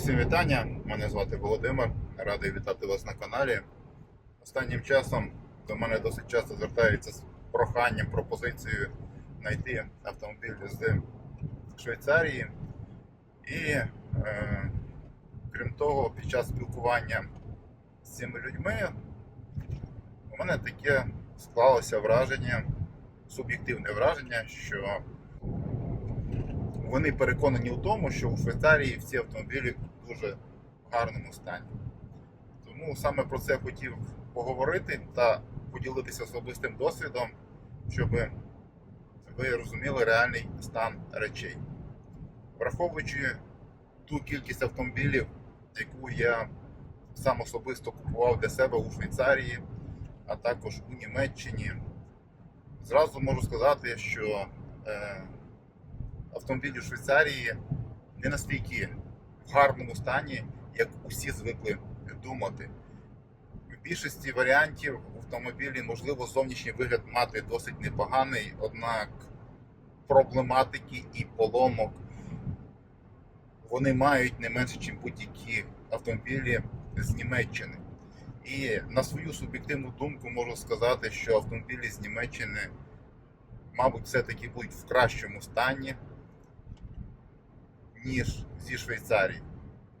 Всім вітання, мене звати Володимир. Радий вітати вас на каналі. Останнім часом до мене досить часто звертаються з проханням, пропозицією знайти автомобіль з Швейцарії. І е, крім того, під час спілкування з цими людьми у мене таке склалося враження, суб'єктивне враження, що вони переконані у тому, що у Швейцарії всі автомобілі в дуже гарному стані. Тому саме про це хотів поговорити та поділитися особистим досвідом, щоб ви розуміли реальний стан речей. Враховуючи ту кількість автомобілів, яку я сам особисто купував для себе у Швейцарії, а також у Німеччині, зразу можу сказати, що е, автомобілі в Швейцарії не настільки в гарному стані, як усі звикли думати. В більшості варіантів автомобілі можливо зовнішній вигляд мати досить непоганий, однак проблематики і поломок вони мають не менше, ніж будь-які автомобілі з Німеччини. І на свою суб'єктивну думку можу сказати, що автомобілі з Німеччини, мабуть, все-таки будуть в кращому стані, ніж зі Швейцарії.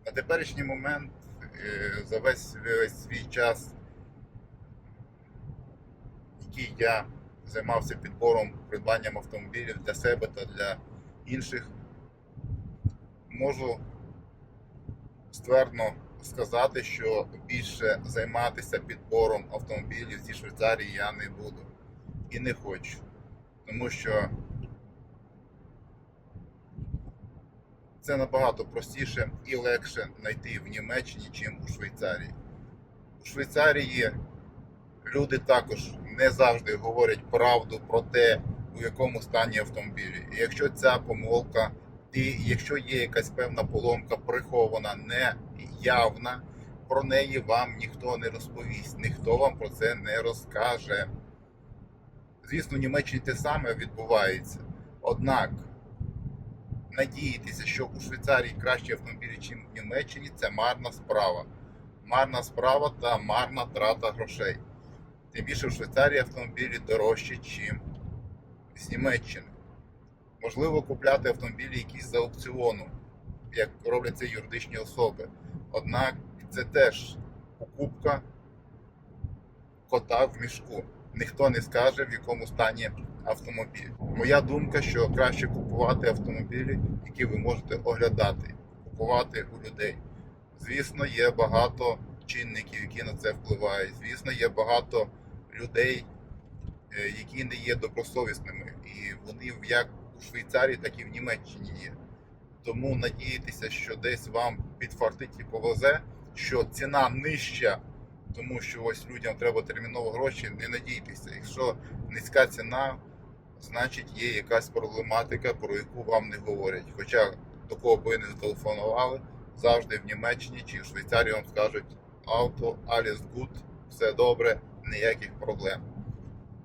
На теперішній момент е, за весь, весь свій час, який я займався підбором придбанням автомобілів для себе та для інших, можу ствердно сказати, що більше займатися підбором автомобілів зі Швейцарії я не буду і не хочу. Тому що це набагато простіше і легше знайти в Німеччині, чим у Швейцарії. У Швейцарії люди також не завжди говорять правду про те, у якому стані автомобілі. І якщо ця помилка, і якщо є якась певна поломка прихована, не явна, про неї вам ніхто не розповість, ніхто вам про це не розкаже. Звісно, в Німеччині те саме відбувається. Однак надіятися, що у Швейцарії кращі автомобілі, ніж в Німеччині, це марна справа. Марна справа та марна трата грошей. Тим більше в Швейцарії автомобілі дорожчі, ніж з Німеччини. Можливо, купляти автомобілі якісь з аукціону, як роблять це юридичні особи. Однак це теж покупка кота в мішку. Ніхто не скаже, в якому стані автомобіль. Моя думка, що краще купувати автомобілі, які ви можете оглядати, купувати у людей. Звісно, є багато чинників, які на це впливають. Звісно, є багато людей, е, які не є добросовісними. І вони як у Швейцарії, так і в Німеччині є. Тому надіятися, що десь вам підфартить і повезе, що ціна нижча, тому що ось людям треба терміново гроші, не надійтеся. Якщо низька ціна, значить є якась проблематика, про яку вам не говорять. Хоча до кого ви не зателефонували, завжди в Німеччині чи в Швейцарії вам скажуть авто, alles good, все добре, ніяких проблем.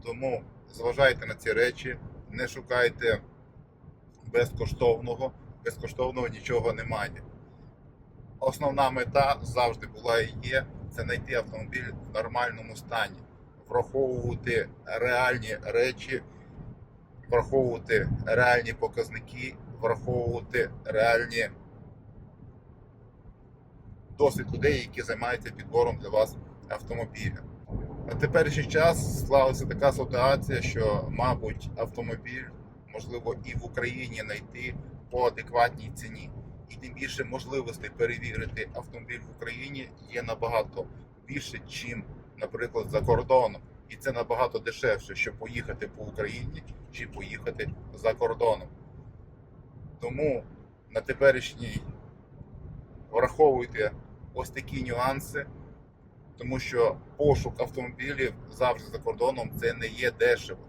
Тому зважайте на ці речі, не шукайте безкоштовного, безкоштовного нічого немає. Основна мета завжди була і є це знайти автомобіль в нормальному стані, враховувати реальні речі, враховувати реальні показники, враховувати реальні досвід людей, які займаються підбором для вас автомобіля. На теперішній час склалася така ситуація, що, мабуть, автомобіль можливо і в Україні знайти по адекватній ціні. І тим більше можливостей перевірити автомобіль в Україні є набагато більше, чим, наприклад, за кордоном. І це набагато дешевше, щоб поїхати по Україні чи поїхати за кордоном. Тому на теперішній враховуйте ось такі нюанси, тому що пошук автомобілів завжди за кордоном це не є дешево.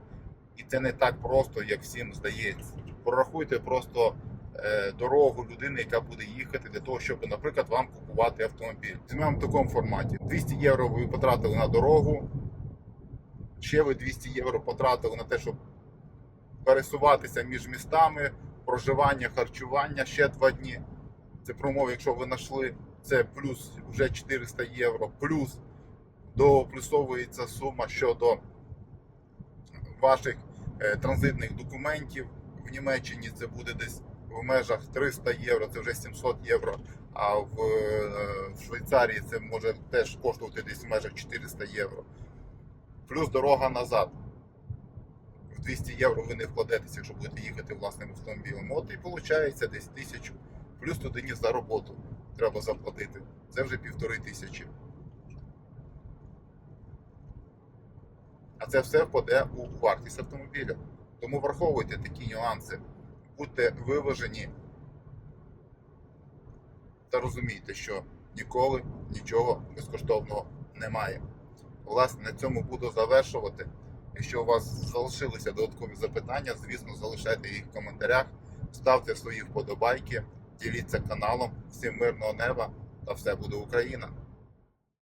І це не так просто, як всім здається. Прорахуйте просто е, дорогу людини, яка буде їхати для того, щоб, наприклад, вам купувати автомобіль. Візьмемо в такому форматі: 200 євро ви потратили на дорогу, ще ви 200 євро потратили на те, щоб пересуватися між містами, проживання, харчування ще два дні. Це про умови, якщо ви знайшли, це плюс вже 400 євро, плюс доплюсовується сума щодо ваших е, транзитних документів. В Німеччині це буде десь в межах 300 євро, це вже 700 євро. А е, в Швейцарії це може теж коштувати десь в межах 400 євро. Плюс дорога назад. В 200 євро ви не вкладетеся, якщо будете їхати власним автомобілем. От і виходить десь тисячу. Плюс туди за роботу треба заплатити. Це вже півтори тисячі. А це все впаде у вартість автомобіля. Тому враховуйте такі нюанси. Будьте виважені та розумійте, що ніколи нічого безкоштовного немає. Власне, на цьому буду завершувати. Якщо у вас залишилися додаткові запитання, звісно, залишайте їх в коментарях, ставте свої вподобайки, діліться каналом. Всім мирного неба та все буде Україна!